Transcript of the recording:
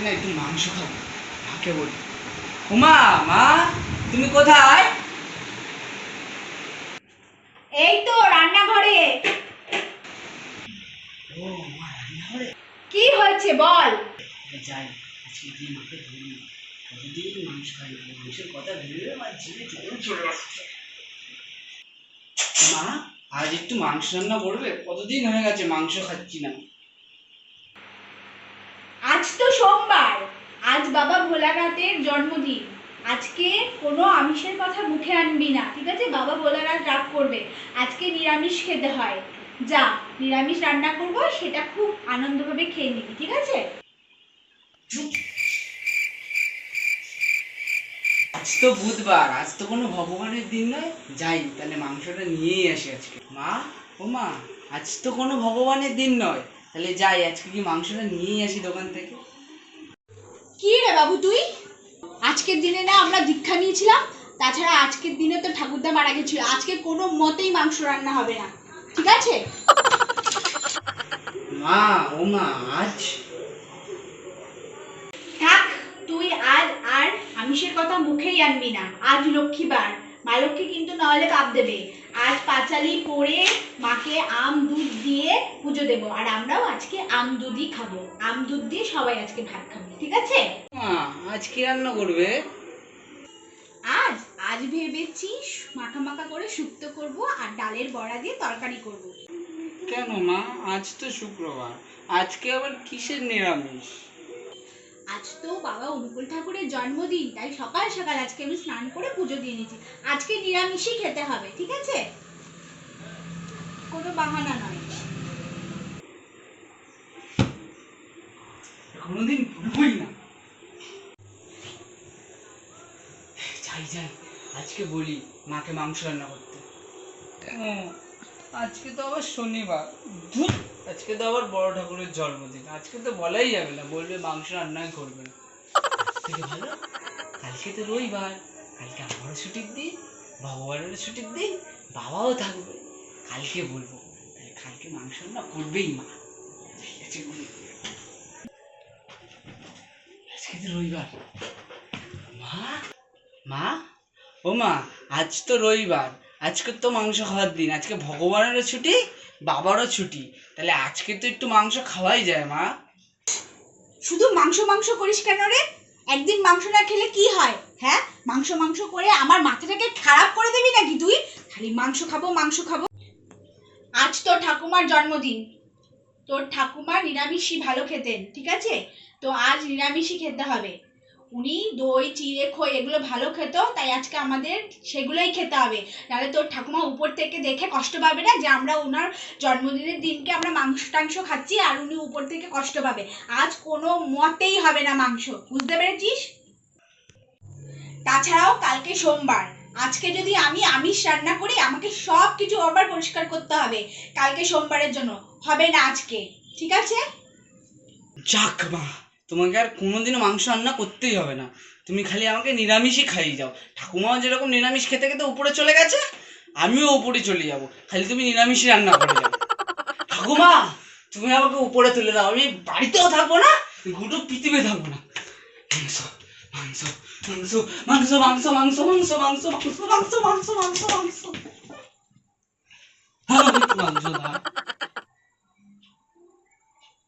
আজকে না একটু মাংস খাব মাকে বলি। উমা মা তুমি কোথায়? এই তো রান্নাঘরে। ও মা রান্নাঘরে? কি হয়েছে বল। যাই আজকে গিয়ে মাকে ধরি কতদিন মাংস খাই না মাংসের কথা ভেবে আমার জিভে জল চলে আসছে। মা আজ একটু মাংস রান্না করবে? কতদিন হয়ে গেছে মাংস খাচ্ছি না? আজ তো সোমবার। আজ বাবা ভোলানাথের জন্মদিন। আজকে কোনো আমিষের কথা মুখে আনবি না, ঠিক আছে? বাবা ভোলানাথ রাগ করবে। আজকে নিরামিষ খেতে হয়। যা, নিরামিষ রান্না করব সেটা খুব আনন্দভাবে খেয়ে নিবি, ঠিক আছে? আজ তো বুধবার, আজ তো কোনো ভগবানের দিন নয়। যাই, তাহলে মাংসটা নিয়েই আসি আজকে। মা, ও মা, আজ তো কোনো ভগবানের দিন নয়। তাহলে যাই আজকে কি মাংসটা নিয়েই আসি দোকান থেকে? কি রে বাবু তুই? আজকের দিনে না আমরা দীক্ষা নিয়েছিলাম তাছাড়া আজকের দিনে তো ঠাকুরদা মারা গেছিল আজকে কোনো মতেই মাংস রান্না হবে না ঠিক আছে? মা ও মা আজ? থাক তুই আজ আর আমিষের কথা মুখেই আনবি না আজ লক্ষ্মীবার মা লক্ষ্মী কিন্তু নাহলে পাপ দেবে। আজ পাঁচালি পরে মাকে আম দুধ দিয়ে পুজো দেবো। আর আমরাও আজকে আম দুধই খাব। আম দুধ দিয়ে সবাই আজকে ভাত খাব ঠিক আছে? আজ কি রান্না করবে? আজ আজ ভেবেছি মাখা মাখা করে শুক্তো করব আর ডালের বড়া দিয়ে তরকারি করব। কেন মা? আজ তো শুক্রবার। আজকে আবার কিসের নিরামিষ? আজ তো বাবা অনুকূল ঠাকুরের জন্মদিন তাই সকাল সকাল আজকে আমি স্নান করে পুজো দিয়ে নিয়েছি। আজকে নিরামিষই খেতে হবে ঠিক আছে? কোনো বাহানা নয়। কোনোদিন ভুলবই না। যাই যাই আজকে বলি মাকে মাংস রান্না করতে। ও, আজকে তো আবার শনিবার। ধুর, আজকে তো আবার বড় ঠাকুরের জন্মদিন। আজকে তো বলাই যাবে না বলবে মাংস রান্নাই করবে না। কালকে তো রবিবার কালকে আমারও ছুটির দিন ভগবানেরও ছুটির দিন বাবাও থাকবে। কালকে বলব তাহলে কালকে মাংস রান্না করবেই মা। আজকে তো রবিবার। মা মা ও মা আজ তো রবিবার। আজকে তো মাংস খাওয়ার দিন, আজকে ভগবানেরও ছুটি, বাবারও ছুটি। তাহলে আজকে তো একটু মাংস খাওয়াই যায়, মা। শুধু মাংস মাংস করিস কেন রে? একদিন মাংস না খেলে কি হয় হ্যাঁ? মাংস মাংস করে আমার মাথাটাকে খারাপ করে দিবি নাকি তুই? খালি মাংস খাব মাংস খাব। আজ তোর ঠাকুমার জন্মদিন। তোর ঠাকুমা নিরামিষই ভালো খেতেন, ঠিক আছে? তো আজ নিরামিষই খেতে হবে। উনি দই, চিড়ে, খই এগুলো ভালো খেত, তাই আজকে আমাদের সেগুলোই খেতে হবে। নাহলে তোর ঠাকুমা উপর থেকে দেখে কষ্ট পাবে না যে আমরা ওনার জন্মদিনের দিনকে আমরা মাংস টাংস খাচ্ছি আর উনি উপর থেকে কষ্ট পাবে। আজ কোনো মতেই হবে না মাংস, বুঝতে পেরেছিস? তাছাড়াও কালকে সোমবার, আজকে যদি আমি আমিষ রান্না করি, আমাকে সব কিছু আবার পরিষ্কার করতে হবে কালকে সোমবারের জন্য। হবে না আজকে, ঠিক আছে? যাক মা। তোমাকে আর কোনোদিনও মাংস রান্না করতেই হবে না তুমি খালি আমাকে নিরামিষই খাইয়ে যাও ঠাকুমাও যেরকম নিরামিষ খেতে খেতে উপরে চলে গেছে আমিও উপরে চলে যাব খালি তুমি নিরামিষই রান্না করে যাও ঠাকুমা তুমি আমাকে উপরে তুলে দাও আমি বাড়িতেও থাকব না গোটো পৃথিবী থাকব না মাংস মাংস মাংস মাংস মাংস মাংস মাংস মাংস মাংস মাংস মাংস মাংস মাংস মাংস হ্যাঁ মাংস